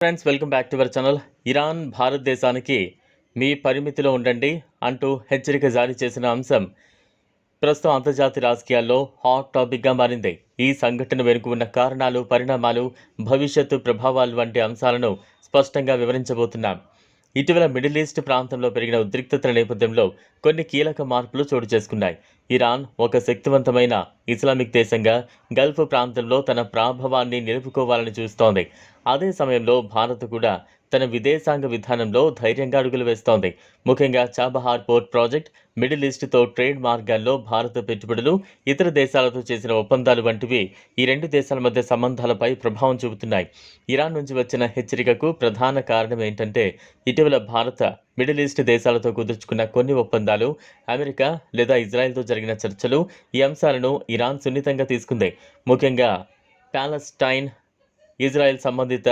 Friends welcome back to our channel Iran భారతదేశానికి మీ పరిమితిలో ఉండండి అంటూ హెచ్చరిక జారీ చేసిన అంశం ప్రస్తుతం అంతర్జాతీయ రాజకీయాల్లో హాట్ టాపిక్గా మారింది. ఈ సంఘటన వెనుక ఉన్న కారణాలు పరిణామాలు భవిష్యత్తు ప్రభావాలు వంటి అంశాలను స్పష్టంగా వివరించబోతున్నాం. ఇటీవల మిడిల్ ఈస్ట్ ప్రాంతంలో పెరిగిన ఉద్రిక్తతల నేపథ్యంలో కొన్ని కీలక మార్పులు చోటు చేసుకున్నాయి. ఇరాన్ ఒక శక్తివంతమైన ఇస్లామిక్ దేశంగా గల్ఫ్ ప్రాంతంలో తన ప్రాభవాన్ని నిలుపుకోవాలని చూస్తోంది. అదే సమయంలో భారత్ కూడా తన విదేశాంగ విధానంలో ధైర్యంగా అడుగులు వేస్తోంది. ముఖ్యంగా చాబహార్ పోర్ట్ ప్రాజెక్ట్ మిడిల్ ఈస్ట్తో ట్రేడ్ మార్గాల్లో భారత పెట్టుబడులు ఇతర దేశాలతో చేసిన ఒప్పందాలు వంటివి ఈ రెండు దేశాల మధ్య సంబంధాలపై ప్రభావం చూపుతున్నాయి. ఇరాన్ నుంచి వచ్చిన హెచ్చరికకు ప్రధాన కారణం ఏంటంటే ఇటీవల భారత మిడిల్ ఈస్ట్ దేశాలతో కుదుర్చుకున్న కొన్ని ఒప్పందాలు అమెరికా లేదా ఇజ్రాయెల్తో జరిగిన చర్చలు ఈ అంశాలను ఇరాన్ సున్నితంగా తీసుకుంది. ముఖ్యంగా ప్యాలెస్టైన్ ఇజ్రాయెల్ సంబంధిత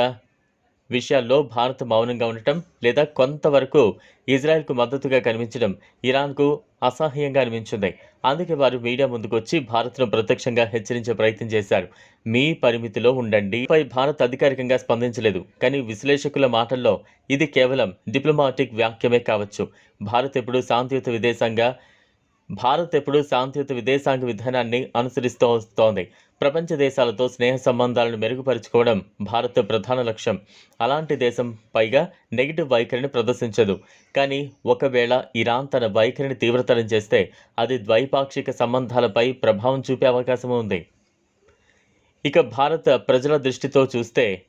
విషయాల్లో భారత్ మౌనంగా ఉండటం లేదా కొంతవరకు ఇజ్రాయెల్కు మద్దతుగా కనిపించడం ఇరాన్కు అసహ్యంగా అనిపించింది. అందుకే వారు మీడియా ముందుకు వచ్చి భారత్ను ప్రత్యక్షంగా హెచ్చరించే ప్రయత్నం చేశారు. మీ పరిమితిలో ఉండండి. పై భారత్ అధికారికంగా స్పందించలేదు. కానీ విశ్లేషకుల మాటల్లో ఇది కేవలం డిప్లొమాటిక్ వ్యాఖ్యమే కావచ్చు. భారత్ ఎప్పుడు శాంతియుత విదేశంగా భారత్ ఎప్పుడూ శాంతియుత విదేశాంగ విధానాన్ని అనుసరిస్తూ వస్తోంది. ప్రపంచ దేశాలతో స్నేహ సంబంధాలను మెరుగుపరుచుకోవడం భారత్ ప్రధాన లక్ష్యం. అలాంటి దేశం పైగా నెగిటివ్ వైఖరిని ప్రదర్శించదు. కానీ ఒకవేళ ఇరాన్ తన వైఖరిని తీవ్రతరం చేస్తే అది ద్వైపాక్షిక సంబంధాలపై ప్రభావం చూపే అవకాశం ఉంది. ఇక భారత ప్రజల దృష్టితో చూస్తే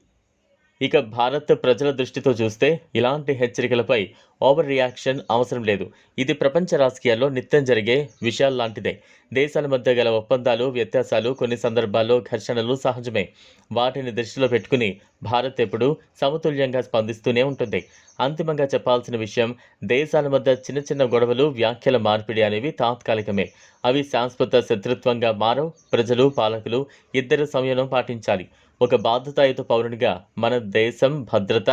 ఇక భారత్ ప్రజల దృష్టితో చూస్తే ఇలాంటి హెచ్చరికలపై ఓవర్ రియాక్షన్ అవసరం లేదు. ఇది ప్రపంచ రాజకీయాల్లో నిత్యం జరిగే విషయాల్లాంటిదే. దేశాల మధ్య గల ఒప్పందాలు వ్యత్యాసాలు కొన్ని సందర్భాల్లో ఘర్షణలు సహజమే. వాటిని దృష్టిలో పెట్టుకుని భారత్ ఎప్పుడూ సమతుల్యంగా స్పందిస్తూనే ఉంటుంది. అంతిమంగా చెప్పాల్సిన విషయం దేశాల మధ్య చిన్న చిన్న గొడవలు వ్యాఖ్యల మార్పిడి అనేవి తాత్కాలికమే. అవి శాశ్వత శత్రుత్వంగా మారవు ప్రజలు పాలకులు ఇద్దరు సంయమనం పాటించాలి. ఒక బాధ్యతాయుత పౌరునిగా మన దేశం భద్రత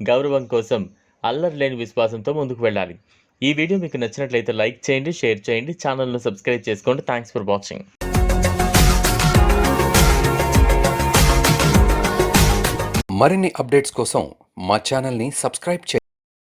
గౌరవం కోసం అల్లరి లేని విశ్వాసంతో ముందుకు వెళ్ళాలి. ఈ వీడియో మీకు నచ్చినట్లయితే లైక్ చేయండి షేర్ చేయండి ఛానల్ను సబ్స్క్రైబ్ చేసుకోండి. థ్యాంక్స్ ఫర్ వాచింగ్ మరిన్ని అప్డేట్స్ కోసం మా ఛానల్ని సబ్స్క్రైబ్ చేయండి.